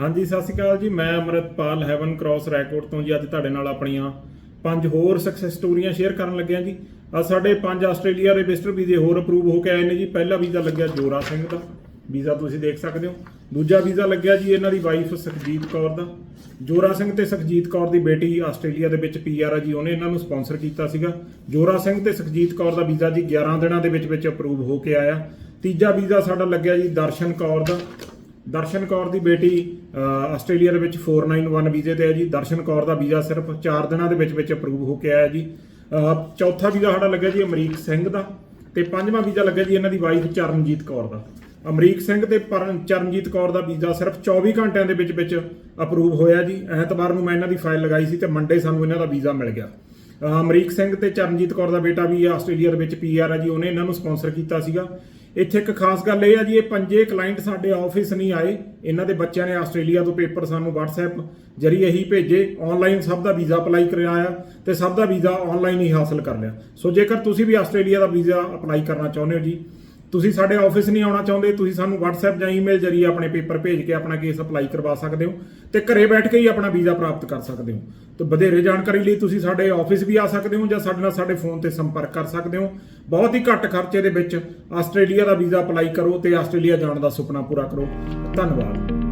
ਹਾਂਜੀ, ਸਤਿ ਸ਼੍ਰੀ ਅਕਾਲ ਜੀ। ਮੈਂ ਅਮਰਿਤਪਾਲ ਹੈਵਨ ਕ੍ਰਾਸ ਰੈਕੋਰਡ ਤੋਂ ਜੀ, ਅੱਜ ਤੁਹਾਡੇ ਨਾਲ ਆਪਣੀਆਂ ਪੰਜ ਹੋਰ ਸਕਸੈਸ ਸਟੋਰੀਆਂ ਸ਼ੇਅਰ ਕਰਨ ਲੱਗਿਆ ਜੀ। ਆ ਸਾਡੇ ਪੰਜ ਆਸਟ੍ਰੇਲੀਆ ਦੇ ਵਿਜ਼ਟਰ ਵੀਜ਼ੇ ਹੋਰ ਅਪਰੂਵ ਹੋ ਕੇ ਆਏ ਨੇ ਜੀ। ਪਹਿਲਾ ਵੀਜ਼ਾ ਲੱਗਿਆ ਜੋਰਾ ਸਿੰਘ ਦਾ। ਵੀਜ਼ਾ ਤੁਸੀਂ ਦੇਖ ਸਕਦੇ ਹੋ। ਦੂਜਾ ਵੀਜ਼ਾ ਲੱਗਿਆ ਜੀ ਇਹਨਾਂ ਦੀ ਵਾਈਫ ਸੁਖਜੀਤ ਕੌਰ ਦਾ। ਜੋਰਾ ਸਿੰਘ ਤੇ ਸੁਖਜੀਤ ਕੌਰ ਦੀ ਬੇਟੀ ਆਸਟ੍ਰੇਲੀਆ ਦੇ ਵਿੱਚ ਪੀਆਰ ਆ ਜੀ। ਉਹਨੇ ਇਹਨਾਂ ਨੂੰ ਸਪਾਂਸਰ ਕੀਤਾ ਸੀਗਾ। ਜੋਰਾ ਸਿੰਘ ਤੇ ਸੁਖਜੀਤ ਕੌਰ ਦਾ ਵੀਜ਼ਾ ਜੀ 11 ਦਿਨਾਂ ਦੇ ਵਿੱਚ ਵਿੱਚ ਅਪਰੂਵ ਹੋ ਕੇ ਆਇਆ। ਤੀਜਾ ਵੀਜ਼ਾ ਸਾਡਾ ਲੱਗਿਆ ਜੀ ਦਰਸ਼ਨ ਕੌਰ ਦਾ। ਦਰਸ਼ਨ ਕੌਰ ਦੀ ਬੇਟੀ ਆਸਟ੍ਰੇਲੀਆ ਦੇ ਵਿੱਚ 491 ਵੀਜ਼ੇ ਤੇ ਹੈ ਜੀ। ਦਰਸ਼ਨ ਕੌਰ ਦਾ ਵੀਜ਼ਾ ਸਿਰਫ 4 ਦਿਨਾਂ ਦੇ ਵਿੱਚ ਵਿੱਚ ਅਪਰੂਵ ਹੋ ਕੇ ਆਇਆ ਜੀ। ਚੌਥਾ ਵੀਜ਼ਾ ਸਾਡਾ ਲੱਗਿਆ ਜੀ ਅਮਰੀਕ ਸਿੰਘ ਦਾ ਤੇ ਪੰਜਵਾਂ ਵੀਜ਼ਾ ਲੱਗਿਆ ਜੀ ਇਹਨਾਂ ਦੀ ਵਾਈਫ ਚਰਨਜੀਤ ਕੌਰ ਦਾ। ਅਮਰੀਕ ਸਿੰਘ ਤੇ ਪਰਨ, ਚਰਨਜੀਤ ਕੌਰ ਦਾ ਵੀਜ਼ਾ ਸਿਰਫ 24 ਘੰਟਿਆਂ ਦੇ ਵਿੱਚ ਵਿੱਚ ਅਪਰੂਵ ਹੋਇਆ ਜੀ। ਐਤਵਾਰ ਨੂੰ ਮੈਂ ਇਹਨਾਂ ਦੀ ਫਾਈਲ ਲਗਾਈ ਸੀ ਤੇ ਮੰਡੇ ਸਾਨੂੰ ਇਹਨਾਂ ਦਾ ਵੀਜ਼ਾ ਮਿਲ ਗਿਆ। ਅਮਰੀਕ ਸਿੰਘ ਤੇ ਚਰਨਜੀਤ ਕੌਰ ਦਾ ਬੇਟਾ ਵੀ ਆਸਟ੍ਰੇਲੀਆ ਦੇ ਵਿੱਚ ਪੀਆਰ ਹੈ ਜੀ। ਉਹਨੇ ਇਹਨਾਂ ਨੂੰ ਸਪਾਂਸਰ ਕੀਤਾ ਸੀਗਾ। ਇੱਥੇ ਇੱਕ ਖਾਸ ਗੱਲ ਇਹ ਆ ਜੀ, ਇਹ ਪੰਜੇ ਕਲਾਇੰਟ ਸਾਡੇ ਆਫਿਸ ਨਹੀਂ ਆਏ। ਇਹਨਾਂ ਦੇ ਬੱਚਿਆਂ ਨੇ ਆਸਟ੍ਰੇਲੀਆ ਤੋਂ ਪੇਪਰ ਸਾਨੂੰ WhatsApp ਜਰੀਏ ਹੀ ਭੇਜੇ। ਆਨਲਾਈਨ ਸਭ ਦਾ ਵੀਜ਼ਾ ਅਪਲਾਈ ਕਰਾਇਆ ਤੇ ਸਭ ਦਾ ਵੀਜ਼ਾ ਆਨਲਾਈਨ ਹੀ ਹਾਸਲ ਕਰ ਲਿਆ। ਸੋ ਜੇਕਰ ਤੁਸੀਂ ਵੀ ਆਸਟ੍ਰੇਲੀਆ ਦਾ ਵੀਜ਼ਾ ਅਪਲਾਈ ਕਰਨਾ ਚਾਹੁੰਦੇ ਹੋ ਜੀ ਤੁਸੀਂ ਸਾਡੇ ਆਫਿਸ ਨਹੀਂ ਆਉਣਾ ਚਾਹੁੰਦੇ, ਤੁਸੀਂ ਸਾਨੂੰ WhatsApp ਜਾਂ ਈਮੇਲ ਜਰੀਏ ਆਪਣੇ ਪੇਪਰ ਭੇਜ ਕੇ ਆਪਣਾ ਕੇਸ ਅਪਲਾਈ ਕਰਵਾ ਸਕਦੇ ਹੋ ਤੇ ਘਰੇ ਬੈਠ ਕੇ ਹੀ ਆਪਣਾ ਵੀਜ਼ਾ ਪ੍ਰਾਪਤ ਕਰ ਸਕਦੇ ਹੋ। ਤੇ ਵਧੇਰੇ ਜਾਣਕਾਰੀ ਲਈ ਤੁਸੀਂ ਸਾਡੇ ਆਫਿਸ ਵੀ ਆ ਸਕਦੇ ਹੋ ਜਾਂ ਸਾਡੇ ਨਾਲ ਸਾਡੇ ਫੋਨ ਤੇ ਸੰਪਰਕ ਕਰ ਸਕਦੇ ਹੋ। ਬਹੁਤ ਹੀ ਘੱਟ ਖਰਚੇ ਦੇ ਵਿੱਚ ਆਸਟ੍ਰੇਲੀਆ ਦਾ ਵੀਜ਼ਾ ਅਪਲਾਈ ਕਰੋ ਤੇ ਆਸਟ੍ਰੇਲੀਆ ਜਾਣ ਦਾ ਸੁਪਨਾ ਪੂਰਾ ਕਰੋ। ਧੰਨਵਾਦ।